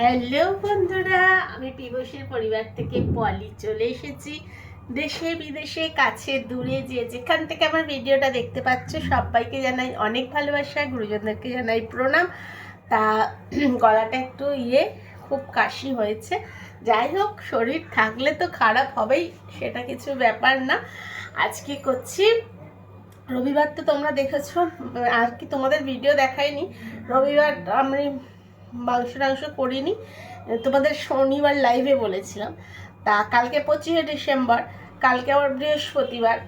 Hello বন্ধুরা, আমি পিবসের পরিবার থেকে পলি চলে এসেছি। দেশে বিদেশে, কাছে, দূরে, যে যেখান থেকে আমার ভিডিওটা দেখতে পাচ্ছ, সবাইকে জানাই অনেক ভালোবাসা, গুরুজনদেরকে জানাই প্রণাম। তা গলাটা একটু ইয়ে খুব কাশি হয়েছে। যাই হোক, শরীর থাকলে তো খারাপ হবেই, সেটা কিছু ব্যাপার না। আজকে করছি, রবিবার তো তোমরা দেখেছ, আর কি তোমাদের ভিডিও দেখাইনি। রবিবার আমি মাংস করিনি। তোমাদের শনিবার লাইভে বলেছিলাম। তা কালকে পঁচিশে ডিসেম্বর, কালকে আবার বৃহস্পতিবার।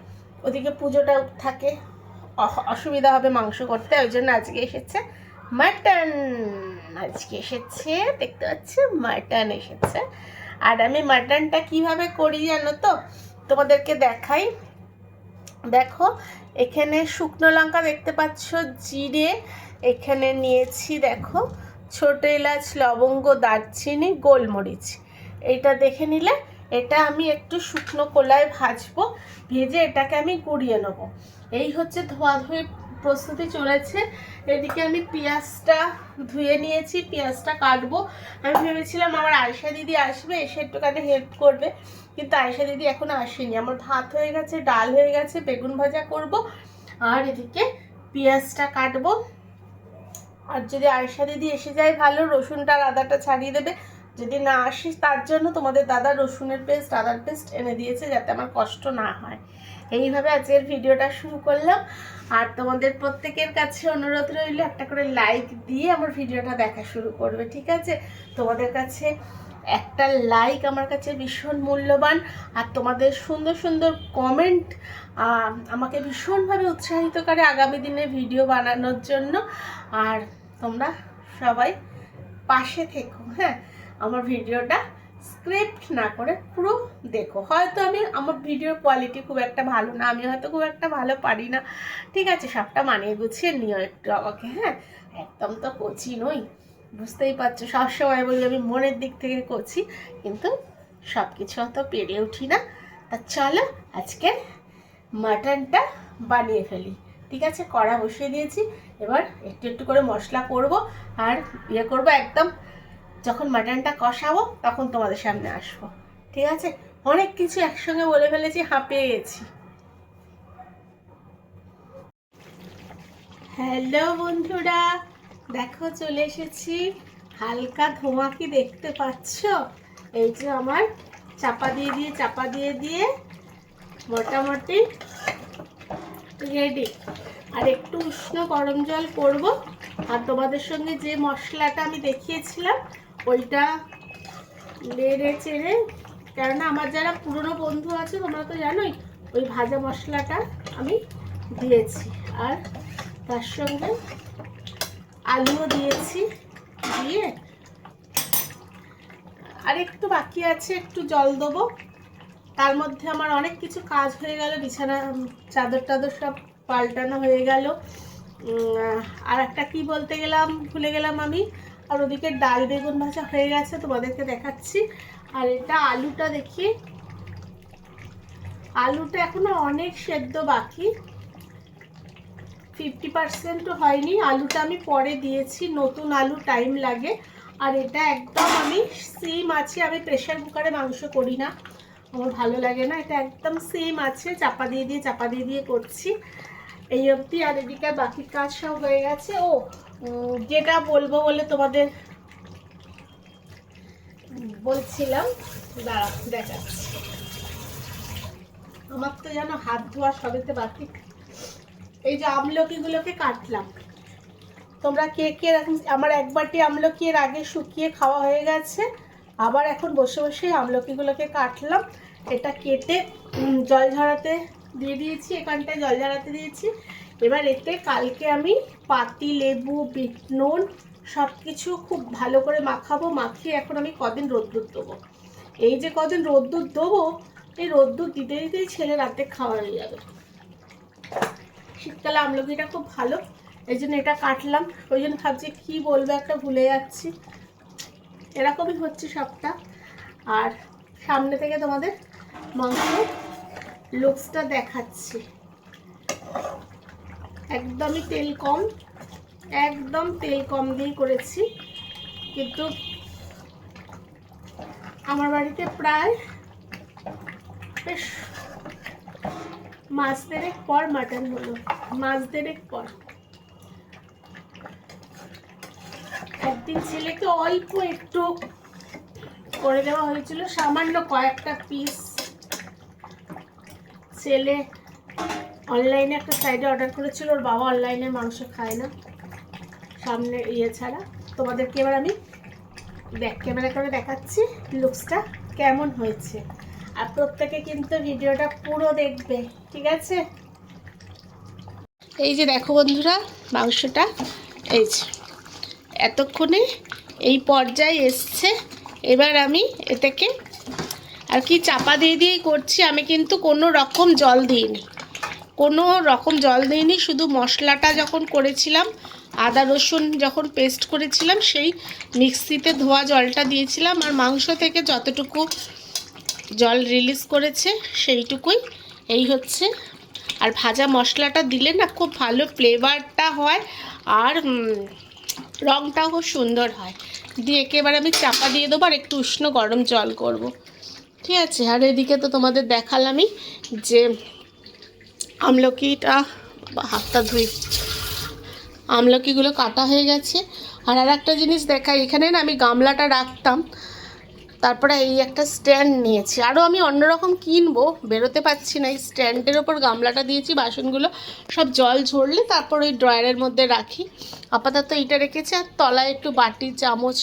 ওদিকে পুজোটা থাকে। অসুবিধা হবে মাংস করতে, ওই জন্য আজকে এসেছে মাটন আজকে এসেছে, দেখতে পাচ্ছ মাটন এসেছে। আর আমি মাটনটা কীভাবে করি জানো তো? তোমাদেরকে দেখাই। দেখো, এখানে শুকনো লঙ্কা দেখতে পাচ্ছ, জিরে এখানে নিয়েছি, দেখো। ছোট এলাচ, লবঙ্গ, দারচিনি, গোলমরিচ। এটা দেখে নিলে এটা আমি একটু শুকনো কলায় ভাজবো, ভেজে এটাকে আমি গুঁড়িয়ে নেব। এই হচ্ছে ধোয়া ধুয়ে প্রস্তুতি চলেছে। এদিকে আমি পেঁয়াজটা ধুয়ে নিয়েছি, পেঁয়াজটা কাটবো। আমি ভেবেছিলাম আমার আয়সা দিদি আসবে, এসে একটুখানি হেল্প করবে। কিন্তু আয়সা দিদি এখনও আসেনি। আমার ভাত হয়ে গেছে, ডাল হয়ে গেছে, বেগুন ভাজা করব। আর এদিকে পেঁয়াজটা কাটবো। আর যদি আয়সা দিদি এসে যায়, ভালো, রসুনটা আর আদাটা ছাড়িয়ে দেবে। যদি না আসিস, তার জন্য তোমাদের দাদা রসুনের পেস্ট আদার পেস্ট এনে দিয়েছে যাতে আমার কষ্ট না হয়। এইভাবে আজকের ভিডিওটা শুরু করলাম। আর তোমাদের প্রত্যেকের কাছে অনুরোধ রইল, একটা করে লাইক দিয়ে আমার ভিডিওটা দেখা শুরু করবে, ঠিক আছে? তোমাদের কাছে একটা লাইক আমার কাছে ভীষণ মূল্যবান। আর তোমাদের সুন্দর সুন্দর কমেন্ট আমাকে ভীষণভাবে উৎসাহিত করে আগামী দিনে ভিডিও বানানোর জন্য। আর তোমরা সবাই পাশে থেকো হ্যাঁ? আমার ভিডিওটা স্ক্রিপ্ট না করে পুরো দেখো। হয়তো আমি, আমার ভিডিওর কোয়ালিটি খুব একটা ভালো না, আমি হয়তো খুব একটা ভালো পারি না। ঠিক আছে, সবটা মানিয়ে গুছিয়ে নিও একটু আমাকে হ্যাঁ? একদম তো কচি নই, বুঝতেই পারছ? সবসময় বলি আমি মনের দিক থেকে কচি, কিন্তু সব কিছু অত পেরে উঠি না। তা চলো আজকে মাটনটা বানিয়ে ফেলি। ঠিক আছে, কড়া বসিয়ে দিয়েছি। এবার একটু একটু করে মশলা করব আর ইয়ে করব একদম যখন মাটনটা কষাবো তখন তোমাদের সামনে আসব। ঠিক আছে? অনেক কিছু একসঙ্গে বলে ফেলেছি হাঁপিয়ে গেছি হ্যালো বন্ধুরা, দেখো চলে এসেছি। হালকা ধোঁয়া কি দেখতে পাচ্ছ? এই যে আমার চাপা দিয়ে দিয়ে, চাপা দিয়ে দিয়ে মোটামুটি রেডি আর একটু উষ্ণ গরম জল করব। আর তোমাদের সঙ্গে যে মশলাটা আমি দেখিয়েছিলাম, ওইটা নেড়ে চেড়ে, কেননা আমার যারা পুরনো বন্ধু আছে, তোমরা তো জানোই, ওই ভাজা মশলাটা আমি দিয়েছি। আর তার সঙ্গে আলুও দিয়েছি দিয়ে। আর একটু বাকি আছে, একটু জল দেবো। তার মধ্যে আমার অনেক কিছু কাজ হয়ে গেল, বিছানা চাদর টাদর সব পাল্টানো হয়ে গেল। আর একটা কি বলতে গেলাম, ভুলে গেলাম আমি। আর ওদিকে ডাল বেগুন ভাজা হয়ে গেছে, তোমাদেরকে দেখাচ্ছি। আর এটা আলুটা দেখি। আলুটা এখনও অনেক সেদ্ধ বাকি। ফিফটি পার্সেন্টও হয়নি। আলুটা আমি পরে দিয়েছি, নতুন আলু টাইম লাগে। আর এটা একদম আমি সিম আছে, আমি প্রেশার কুকারে মাংস করি না। আমার ভালো লাগে না, এটা একদম সেম আছে, চাপা দিয়ে দিয়ে, চাপা দিয়ে দিয়ে করছি। এই অবধি, আর এদিকে বাকি কাজ সব হয়ে গেছে। ও যেটা বলব বলে তোমাদের বলছিলাম, দাঁড়া, দেখাচ্ছি। আমার তো যেন হাত ধোয়া সবেতে বাকি। এই যে আমলকিগুলোকে কাটলাম। তোমরা কে কে, আমার এক বাটি আমলকি এর আগে শুকিয়ে খাওয়া হয়ে গেছে। আবার এখন বসে বসে আমলকিগুলোকে কাটলাম। এটা কেটে জল ঝরাতে দিয়ে দিয়েছি, এখানটায় জল ঝরাতে দিয়েছি। এবার এতে কালকে আমি পাতি, লেবু, বিট, নুন সব কিছু খুব ভালো করে মাখাবো। মাখিয়ে এখন আমি কদিন রোদ্দুর দেবো। এই যে কদিন রোদ্দুর দেবো, এই রোদ্দুর দিতে দিতেই ছেলে রাতে খাওয়া হয়ে যাবে। শীতকালে আমলকিটা খুব ভালো, এই জন্য এটা কাটলাম। ওই জন্য ভাবছি কী বলব একটা ভুলে যাচ্ছি। এরকমই হচ্ছে সবটা। আর সামনে থেকে তোমাদের মাংসের লুকসটা দেখাচ্ছি। একদমই তেল কম, একদম তেল কম দিয়ে করেছি। কিন্তু আমার বাড়িতে প্রায় বেশ মাছ দেড়েক পর মাটন হলো মাছ দেড়েক পর। একদিন ছেলেকে অল্প একটু করে দেওয়া হয়েছিল, সামান্য কয়েকটা পিস ছেলে অনলাইনে একটা সাইডে অর্ডার করেছিল, ওর বাবা অনলাইনে মাংস খায় না, সামনে ইয়ে ছাড়া। তোমাদেরকে এবার আমি ব্যাক ক্যামেরা করে দেখাচ্ছি লুকসটা কেমন হয়েছে। আর প্রত্যেকে কিন্তু ভিডিওটা পুরো দেখবে, ঠিক আছে? এই যে দেখো বন্ধুরা, মাংসটা, এই যে। এতক্ষণে এই পর্যায়ে এসছে। এবার আমি এটাকে আর কি চাপা দিয়ে দিয়েই করছি। আমি কিন্তু কোনো রকম জল দিইনি। কোনো রকম জল দিইনি, শুধু মশলাটা যখন করেছিলাম, আদা, রসুন যখন পেস্ট করেছিলাম, সেই মিক্সিতে ধোয়া জলটা দিয়েছিলাম। আর মাংস থেকে যতটুকু জল রিলিজ করেছে, সেইটুকুই। এই হচ্ছে। আর ভাজা মশলাটা দিলে না খুব ভালো ফ্লেভারটা হয়। আর রঙটাও খুব সুন্দর হয়। দিয়ে একেবারে আমি চাপা দিয়ে দেবো আর একটু উষ্ণ গরম জল করব। ঠিক আছে, আর এদিকে তো তোমাদের দেখালামই যে আমলকিটা হাতটা ধুই। আমলকিগুলো কাটা হয়ে গেছে। আর আর একটা জিনিস দেখাই, এখানে না আমি গামলাটা রাখতাম। তারপরে এই একটা স্ট্যান্ড নিয়েছি। আরও আমি অন্যরকম কিনবো, বেরোতে পারছি না। এই স্ট্যান্ডের ওপর গামলাটা দিয়েছি, বাসনগুলো সব জল ঝরলে তারপর ওই ড্রয়ারের মধ্যে রাখি। আপাতত এইটা রেখেছি, আর তলায় একটু বাটি চামচ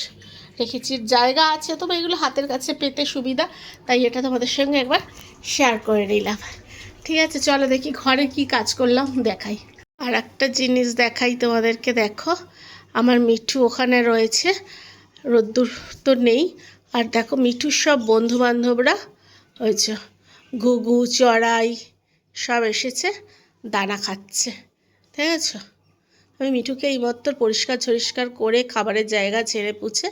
রেখেছি। জায়গা আছে, তবে এগুলো হাতের কাছে পেতে সুবিধা, তাই এটা তোমাদের সঙ্গে একবার শেয়ার করে নিলাম। ঠিক আছে, চলো দেখি ঘরে কি কাজ করলাম, দেখাই। আর একটা জিনিস দেখাই তোমাদেরকে, দেখো। আমার মিঠু ওখানে রয়েছে, রোদ্দুর তো নেই। আর দেখো মিঠুর সব বন্ধু বান্ধবরা হয়েছে ঘুঘু, চড়াই, সব এসেছে, দানা খাচ্ছে, ঠিক আছে? আমি মিঠুকে এই মত্তর পরিষ্কার ঝরিষ্কার করে খাবারের জায়গা ছেড়ে পুছে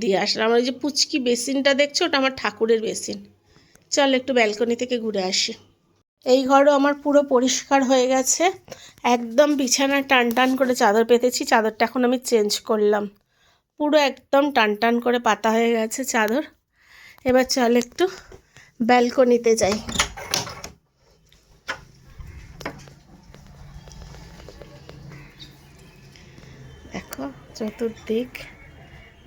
দিয়ে আসলাম। আমার যে পুচকি বেসিনটা দেখছ, ওটা আমার ঠাকুরের বেসিন। চল একটু ব্যালকনি থেকে ঘুরে আসি। এই ঘরও আমার পুরো পরিষ্কার হয়ে গেছে। একদম বিছানা টান টান করে চাদর পেতেছি, চাদরটা এখন আমি চেঞ্জ করলাম। পুরো একদম টান টান করে পাতা হয়ে গেছে চাদর। এবার চল একটু ব্যালকনিতে যাই। দেখো চতুর্দিক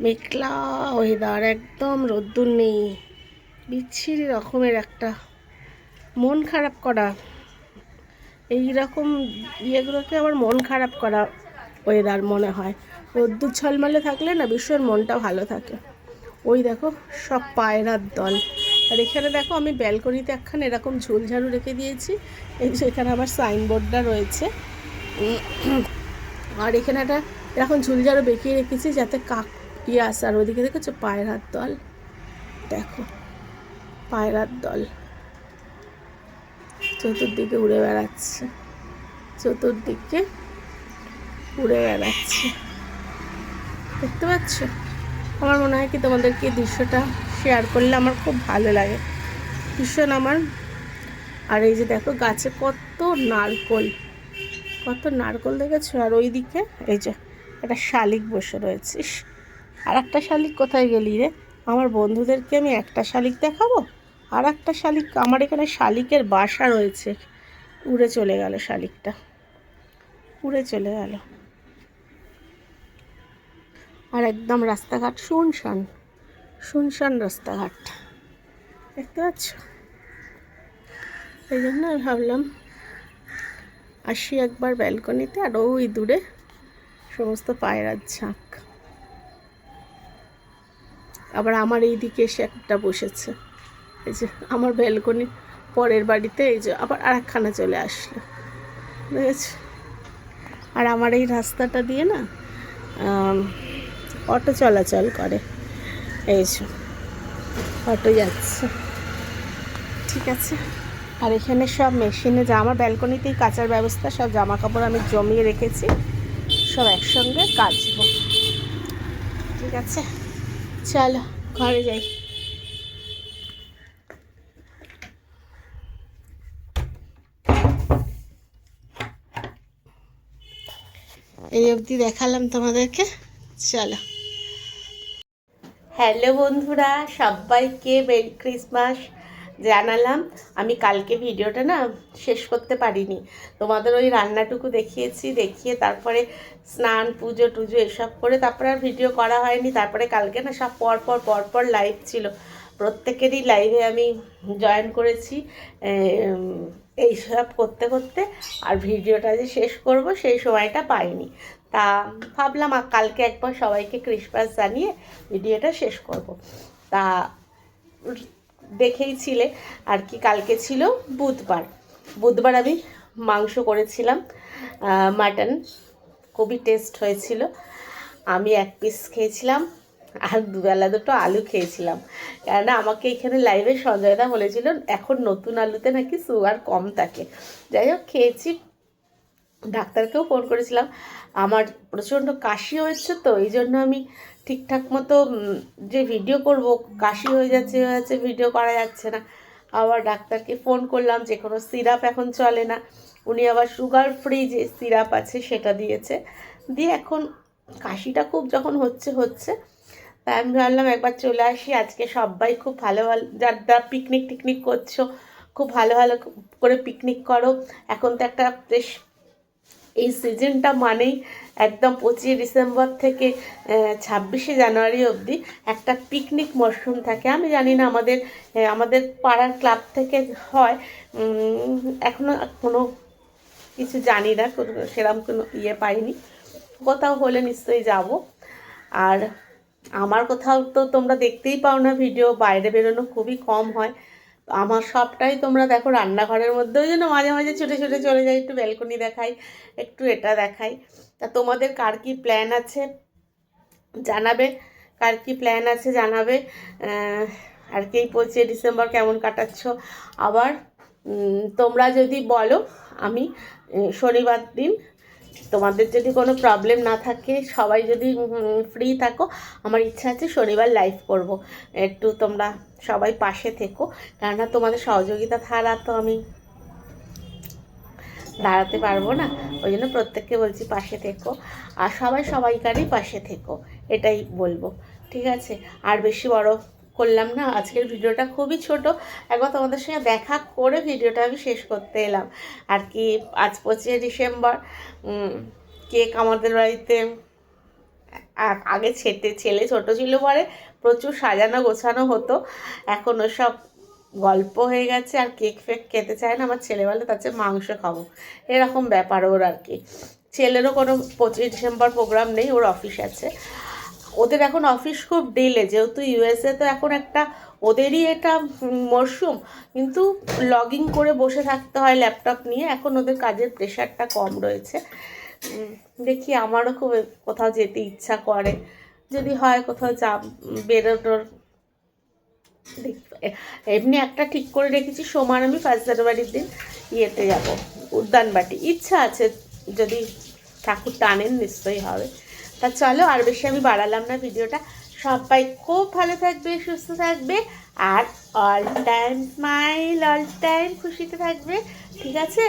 মেঘলা ওয়েদার একদম রোদ্দুর নেই। বিচ্ছিরি রকমের একটা মন খারাপ করা। এই রকম ইয়েগুলোকে আমার মন খারাপ করা ওয়েদার মনে হয়। রোদ্দুর ঝলমলে থাকলে না ভীষণ মনটা ভালো থাকে। ওই দেখো, সব পায়রার দল। আর এখানে দেখো, আমি ব্যালকনিতে একখান এরকম ঝুলঝাড়ু রেখে দিয়েছি। এই যে এখানে আমার সাইনবোর্ডটা রয়েছে। আর এখানে একটা এরকম ঝুলঝাড়ু বেঁকিয়ে রেখেছি যাতে কাক ইয়ে আসে। আর ওদিকে দেখেছ পায়রার দল। দেখো, পায়রার দল। চতুর্দিকে উড়ে বেড়াচ্ছে। চতুর্দিকে উড়ে বেড়াচ্ছে। দেখতে পাচ্ছ? আমার মনে হয় কি তোমাদেরকে দৃশ্যটা শেয়ার করলে আমার খুব ভালো লাগে। ভীষণ আমার। আর এই যে দেখো গাছে কত নারকোল। কত নারকোল দেখেছ? আর ওই দিকে এই যে একটা শালিক বসে রয়েছে। ইস, আর একটা শালিক কোথায় গেলি রে? আমার বন্ধুদেরকে আমি একটা শালিক দেখাবো? আর একটা শালিক আমার এখানে শালিকের বাসা রয়েছে। উড়ে চলে গেল শালিকটা। উড়ে চলে গেল। আর একদম রাস্তাঘাট, শুনশান শুনশান রাস্তাঘাট। দেখতে পাচ্ছ? এই জন্য ভাবলাম আসি একবার ব্যালকনিতে আর ওই দূরে সমস্ত পায়রার ঝাঁক। আবার আমার এই দিকে এসে একটা বসেছে। এই যে আমার ব্যালকনি পরের বাড়িতে, এই যে আবার আর একখানা চলে আসলো। বুঝেছ? আর আমার এই রাস্তাটা দিয়ে না অটো চলাচল করে। এই অটো যাচ্ছে। ঠিক আছে। আর এখানে সব মেশিনে যা আমার ব্যালকনিতেই কাচার ব্যবস্থা, সব জামা কাপড় আমি জমিয়ে রেখেছি। সব একসঙ্গে কাচবো। ঠিক আছে? চলো, ঘরে যাই। এই অবধি দেখালাম তোমাদেরকে। চলো। হ্যালো বন্ধুরা, সবাইকে মেরি ক্রিসমাস জানালাম। আমি কালকে ভিডিওটা না শেষ করতে পারিনি। তোমাদের ওই রান্নাটুকু দেখিয়েছি, দেখিয়ে তারপরে স্নান, পুজো টুজো এসব করে তারপরে আর ভিডিও করা হয়নি। তারপরে কালকে না সব পরপর পরপর লাইভ ছিল। প্রত্যেকেরই লাইভে আমি জয়েন করেছি। এইসব করতে করতে আর ভিডিওটা যে শেষ করব সেই সময়টা পাইনি। তা ভাবলাম কালকে একবার সবাইকে ক্রিসমাস জানিয়ে ভিডিওটা শেষ করব। তা দেখেই ছিলে আর কি কালকে ছিল বুধবার। বুধবার আমি মাংস করেছিলাম মাটন খুবই টেস্ট হয়েছিল। আমি এক পিস খেয়েছিলাম আর দুবেলা দুটো আলু খেয়েছিলাম। কেননা আমাকে এখানে লাইভে সঞ্জয়দা বলেছিল, এখন নতুন আলুতে নাকি সুগার কম থাকে। যাই হোক, খেয়েছি। ডাক্তারকেও ফোন করেছিলাম। আমার প্রচণ্ড কাশি হয়েছে তো, এই জন্য আমি ঠিকঠাক মতো যে ভিডিও করব, কাশি হয়ে যাচ্ছে হয়ে যাচ্ছে ভিডিও করা যাচ্ছে না। আবার ডাক্তারকে ফোন করলাম যে, কোনো সিরাপ এখন চলে না। উনি আবার সুগার ফ্রি যে সিরাপ আছে, সেটা দিয়েছে। দিয়ে এখন কাশিটা খুব যখন হচ্ছে হচ্ছে, তাই আমি ভাবলাম একবার চলে আসি। আজকে সবাই খুব ভালো ভালো, যার যারা পিকনিক টিকনিক করছ, খুব ভালো ভালো করে পিকনিক করো। এখন তো একটা বেশ এই সিজনটা মানেই একদম পঁচিশে ডিসেম্বর থেকে ছাব্বিশে জানুয়ারি অবধি একটা পিকনিক মরশুম থাকে। আমি জানি না আমাদের আমাদের পাড়ার ক্লাব থেকে হয় এখনও এখনও কোনো কিছু জানি না, কোনো সেরকম কোনো ইয়ে পাইনি। কোথাও হলে নিশ্চয়ই যাব। আর আমার কোথাও তো তোমরা দেখতেই পাও না, ভিডিও বাইরে বেরোনো খুবই কম হয়। আমার সবটাই তোমরা দেখো রান্নাঘরের মধ্যে ওই জন্য মাঝে মাঝে ছুটে ছুটে চলে যাই, একটু ব্যালকনি দেখাই, একটু এটা দেখাই। তা তোমাদের কার কী প্ল্যান আছে? জানাবে, কার কী প্ল্যান আছে জানাবে। আর কি পঁচিশে ডিসেম্বর কেমন কাটাচ্ছ? আবার তোমরা যদি বলো, আমি শনিবার দিন তোমাদের যদি কোনো প্রবলেম না থাকে, সবাই যদি ফ্রি থাকো, আমার ইচ্ছা আছে শনিবার লাইভ করব। একটু তোমরা সবাই পাশে থেকো। কেননা তোমাদের সহযোগিতা ছাড়া তো আমি দাঁড়াতে পারব না। ওই জন্য প্রত্যেককে বলছি পাশে থেকো। আর সবাই সবাইকারই পাশে থেকো। এটাই বলব। ঠিক আছে? আর বেশি বড় করলাম না। আজকের ভিডিওটা খুবই ছোট। একবার তোমাদের সঙ্গে দেখা করে ভিডিওটা আমি শেষ করতে এলাম। আর কি, আজ পঁচিশে ডিসেম্বর কেক আমাদের বাড়িতে আগে ছেটে, ছেলে ছোট ছিল পরে প্রচুর সাজানো গোছানো হতো। এখন সব গল্প হয়ে গেছে আর কেক ফেক খেতে চায় না। আমার ছেলে বলে, তার মাংস খাব। এরকম ব্যাপার ওর আর কি। ছেলেরও কোনো পঁচিশে ডিসেম্বর প্রোগ্রাম নেই, ওর অফিস আছে। ওদের এখন অফিস খুব ডিলে যেহেতু ইউএসএ তো এখন একটা ওদেরই এটা মরশুম কিন্তু লগিং করে বসে থাকতে হয় ল্যাপটপ নিয়ে। এখন ওদের কাজের প্রেশারটা কম রয়েছে। দেখি আমারও খুব কোথাও যেতে ইচ্ছা করে। যদি হয় কোথাও যা, বেরোনোর দেখি এমনি একটা ঠিক করে রেখেছি সোমার আমি ফার্স্ট জানুয়ারির দিন ইয়েতে যাব, উদ্যানবাটি। ইচ্ছা আছে, যদি ঠাকুর টানেন নিশ্চয়ই হবে। তা চলো আর বেশি আমি বাড়ালাম না ভিডিওটা। সবাই খুব ভালো থাকবে, সুস্থ থাকবে, আর all time smile all time খুশিতে থাকবে, ঠিক আছে?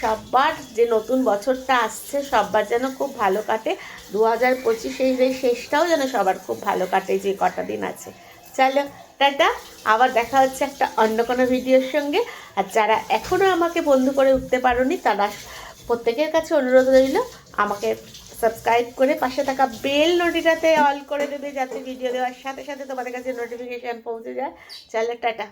সবার যে নতুন বছরটা আসছে, সবার যেন খুব ভালো কাটে। দু হাজার পঁচিশে এই শেষটাও যেন সবার খুব ভালো কাটে যে কটা দিন আছে। চলো, টাটা। আবার দেখা হচ্ছে একটা অন্য কোনো ভিডিওর সঙ্গে। আর যারা এখনও আমাকে বন্ধু করে উঠতে পারোনি, তারা প্রত্যেকের কাছে অনুরোধ রইল, আমাকে সাবস্ক্রাইব করে পাশে থাকা বেল নোটিটাতে অল করে দেবে যাতে ভিডিও দেওয়ার সাথে সাথে তোমাদের কাছে নোটিফিকেশান পৌঁছে যায়। চলো টাটা।